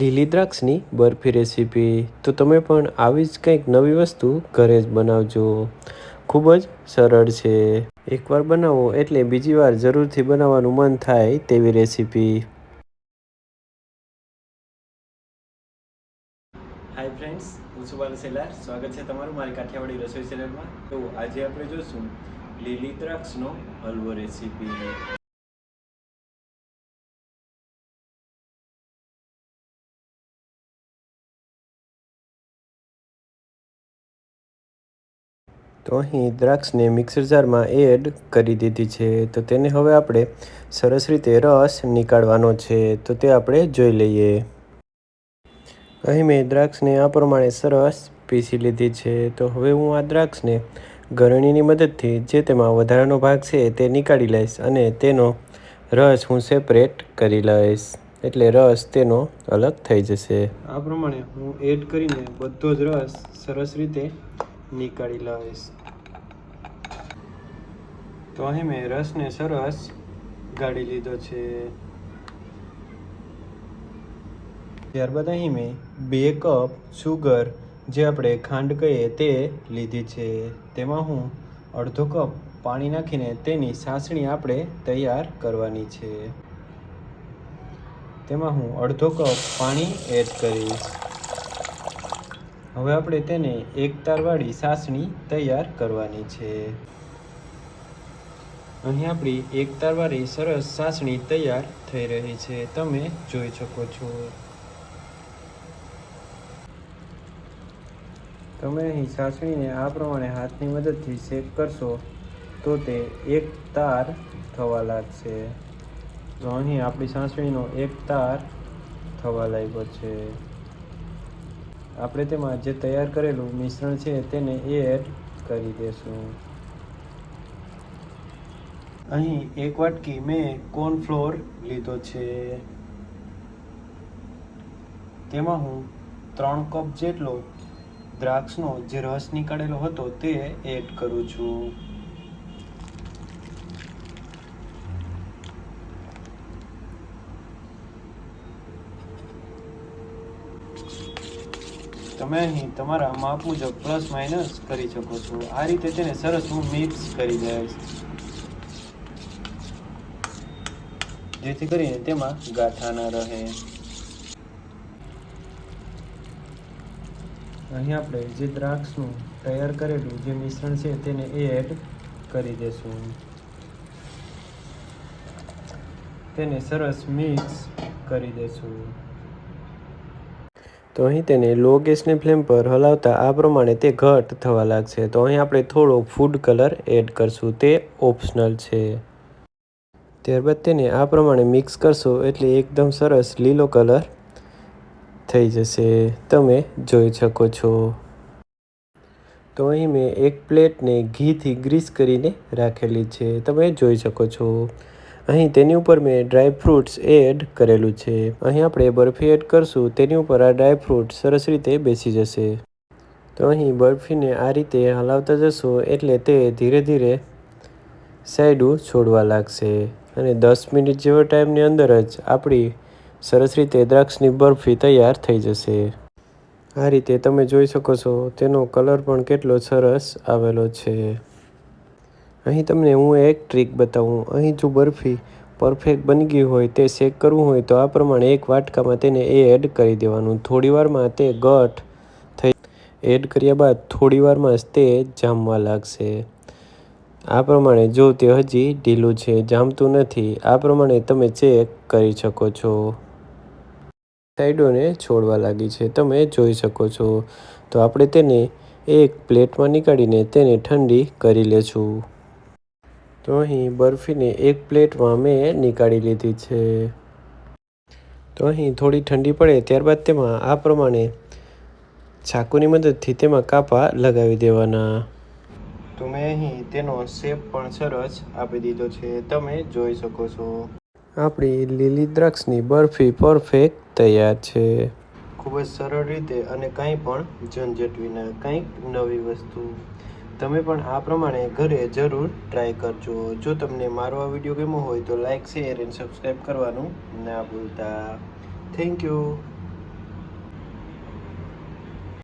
લીલી દ્રાક્ષની barfi recipe. તો તમે પણ આવી જ કંઈક નવી વસ્તુ ઘરે જ બનાવજો. ખૂબ જ સરળ છે. એકવાર બનાવો એટલે બીજી વાર જરૂરથી બનાવવાનું મન થાય તેવી રેસીપી. હાય ફ્રેન્ડ્સ હું સુબાલ સેલાર. સ્વાગત છે તમારું મારી કાઠિયાવાડી રસોઈ ચેનલમાં તો આજે આપણે જોઈશું લીલી દ્રાક્ષનો હલવો રેસીપી. તો અહીં દ્રાક્ષને મિક્સર જારમાં એડ કરી દીધી છે. તો તેને હવે આપણે સરસ રીતે રસ નીકાળવાનો છે. તો તે આપણે જોઈ લઈએ. અહીં મેં દ્રાક્ષને આ પ્રમાણે સરસ પીસી લીધી છે. તો હવે હું આ દ્રાક્ષને ગરણીની મદદથી જે તેમાં વધારાનો ભાગ છે તે નીકાળી લઈશ અને તેનો રસ હું સેપરેટ કરી લઈશ. એટલે રસ તેનો અલગ થઈ જશે. આ પ્રમાણે હું એડ કરીને બધો જ રસ સરસ રીતે નીકાળી લઈશ તો અહીં મેં રસને સરસ ગાળી લીધો છે. ત્યારબાદ અહીં મેં બે કપ સુગર જે આપણે ખાંડ કહીએ તે લીધી છે. તેમાં હું અડધો કપ પાણી નાખીને તેની સાસણી આપણે તૈયાર કરવાની છે. તેમાં હું અડધો કપ પાણી એડ કરીશ. હવે આપણે તેને એક તારવાળી સાસણી તૈયાર કરવાની છે. અહીં આપણી એક તારવાળી સરસ સાસણી તૈયાર થઈ રહી છે. તમે જોઈ શકો છો. તમે અહીં સાસણીને આ પ્રમાણે હાથની મદદથી શેક કરશો તો તે એક તાર થવા લાગશે. તો અહીં આપણી સાસણીનો એક તાર થવા લાગ્યો છે. આપણે તેમાં જે તૈયાર કરેલું મિશ્રણ છે તેને એડ કરી દેશું. અહીં એક વાટકી મેં કોર્નફ્લોર લીધો છે. તેમાં હું ત્રણ કપ જેટલો દ્રાક્ષનો જે રસ નીકાળેલો હતો તે એડ કરું છું. તમે અહીં તમારા માપ મુજબ પ્લસ માઇનસ કરી શકો છો. આ રીતે તેને સરસ હું મિક્સ કરી દઈશ. જેથી કરીને તેમાં ગાંઠા ન રહે. અહીં આપણે જે દ્રાક્ષનું તૈયાર કરેલું જે મિશ્રણ છે તેને એડ કરી દેશું તેને સરસ મિક્સ કરી દેશું તો અહીં તેને લો ગેસની ફ્લેમ પર હલાવતા આ પ્રમાણે તે ઘટ થવા લાગશે. તો અહીં આપણે થોડો ફૂડ કલર એડ કરશું. તે ઓપ્શનલ છે. ત્યારબાદ તેને આ પ્રમાણે મિક્સ કરશો એટલે એકદમ સરસ લીલો કલર થઈ જશે. તમે જોઈ શકો છો. તો અહીં મેં એક પ્લેટને ઘીથી ગ્રીસ કરીને રાખેલી છે. તમે જોઈ શકો છો. અહીં તેની ઉપર મેં ડ્રાય ફ્રૂટ્સ એડ કરેલું છે. અહીં આપણે બરફી એડ કરશું, તેની ઉપર આ ડ્રાય ફ્રૂટ સરસ રીતે બેસી જશે. તો અહીં બરફીને આ રીતે હલાવતા જશો એટલે તે ધીરે ધીરે સાઈડું છોડવા લાગશે. અને દસ મિનિટ જેવા ટાઈમની અંદર જ આપણી સરસ રીતે દ્રાક્ષની બરફી તૈયાર થઈ જશે. આ રીતે તમે જોઈ શકો છો, તેનો કલર પણ કેટલો સરસ આવેલો છે. અહીં તમને હું એક ટ્રીક બતાવું. અહીં જો બરફી પરફેક્ટ બની ગઈ હોય, તે શેક કરવું હોય, તો આ પ્રમાણે એક વાટકામાં તેને એ એડ કરી દેવાનું. થોડીવારમાં તે ગઠ થઈ એડ કર્યા બાદ થોડીવારમાં જ તે જામવા લાગશે. આ પ્રમાણે જો તે હજી ઢીલું છે, જામતું નથી, આ પ્રમાણે તમે ચેક કરી શકો છો. સાઈડોને છોડવા લાગી છે, તમે જોઈ શકો છો. તો આપણે તેને એક પ્લેટમાં નીકાળીને તેને ઠંડી કરી લેશું. તો અહીં બરફીને એક પ્લેટમાં મેં નીકાળી લીધી છે. તો અહીં થોડી ઠંડી પડે ત્યારબાદ તેમાં આ પ્રમાણે ચાકુની મદદથી તેમાં કાપા લગાવી દેવાના. તો મેં અહીં તેનો શેપ પણ સરસ આપી દીધો છે. તમે જોઈ શકો છો. આપણી લીલી દ્રાક્ષની બરફી પરફેક્ટ તૈયાર છે. ખૂબ જ સરળ રીતે અને કંઈ પણ ઝંઝટ વિના કંઈક નવી વસ્તુ. તમે પણ આ પ્રમાણે ઘરે જરૂર ટ્રાય કરજો. જો તમને મારો આ વીડિયો ગમ્યો હોય તો લાઇક શેર એન્ડ સબસ્ક્રાઈબ કરવાનું ના ભૂલતા. Thank you